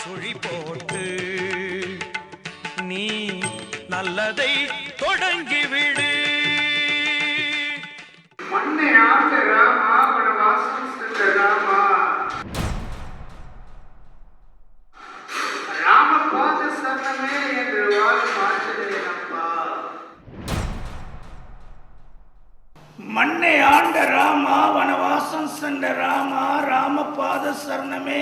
சுழி போட்டு நீ நல்லதை தொடங்கிவிடு. மண்ணை ஆண்ட ராமா வனவாசம் சென்ற ராமா ராம பாத ராமபாத சரணமே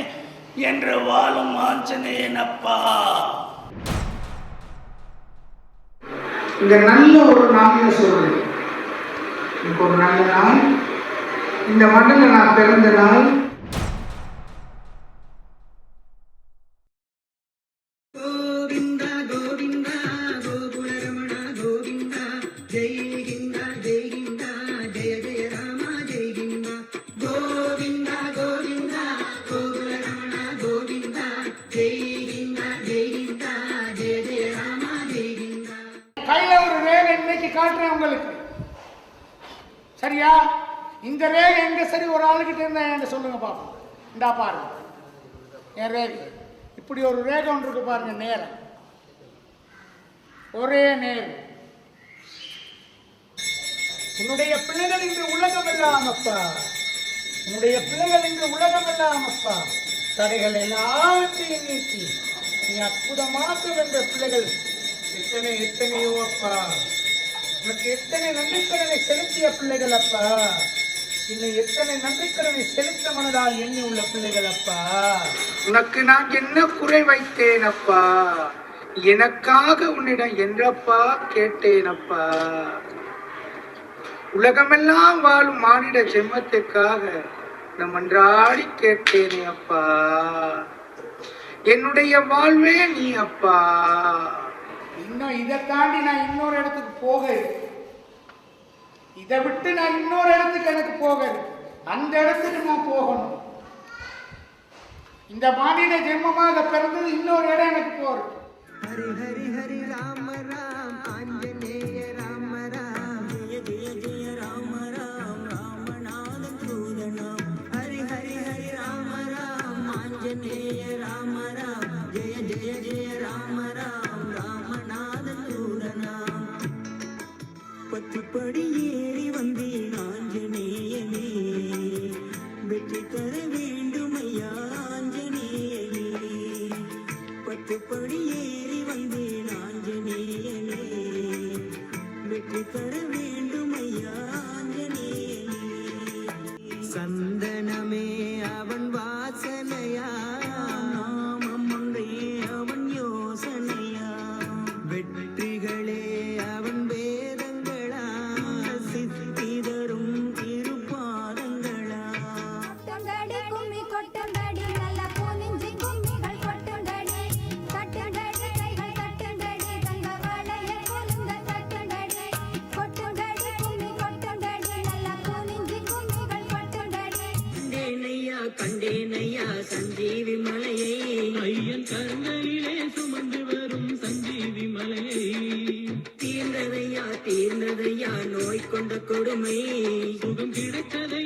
என்று வாழும் ஆஞ்சநேயனப்பா. இந்த நல்ல ஒரு நாளில் சொல்றேன். இன்னைக்கு ஒரு நல்ல நாள். இந்த மண்ணில் நான் பிறந்த நாள். காட்டுறேன் உங்களுக்கு சரியா? இந்த ரேகை எங்க சரி ஒரு ஆளுகிட்ட இருந்தா என்கிட்ட சொல்லுங்க பாப்போம். இந்தா பாருங்க. என் ரேகை இப்படி ஒரு ரேகை ஒன்று இருக்கு பாருங்க நேரம். ஒரே நேரம். உன்னுடைய பிள்ளைகள் இன்று உலகம் எல்லாம் அப்பா. உன்னுடைய பிள்ளைகள் இன்று உலகம் எல்லாம் அப்பா. தடைகள் எல்லாத்தையும் நீக்கி நீ அற்புதமாக வென்ற பிள்ளைகள் எத்தனை எத்தனையோ அப்பா. உனக்கு எத்தனை நன்றிக்கடனை செலுத்திய பிள்ளைகள் அப்பா? இன்னும் எத்தனை நன்றிக்கடனை செலுத்த மனதால் எண்ணி உள்ள பிள்ளைகள் அப்பா? உனக்கு நான் என்ன குறை வைத்தேன் அப்பா? எனக்காக உன்னிடம் என்றப்பா கேட்டேன் அப்பா? உலகமெல்லாம் வாழும் மானிட ஜென்மத்துக்காக நம் அன்றாடி கேட்டேனே அப்பா. என்னுடைய வாழ்வே நீ அப்பா. இன்னும் இதை தாண்டி நான் இன்னொரு இடத்துக்கு போக இதை விட்டு நான் இன்னொரு இடத்துக்கு எனக்கு போக அந்த இடத்துக்கு நான் போகணும். இந்த மாநில ஜென்மமாக பிறந்தது இன்னொரு இடம் எனக்கு போறது ஹரி ஹரி ஹரி ராம ராம. வெற்றி தர வேண்டும் ஐயா சந்தனமே அவன் வா கொண்ட கொடுமை சுகம் கிடைத்தது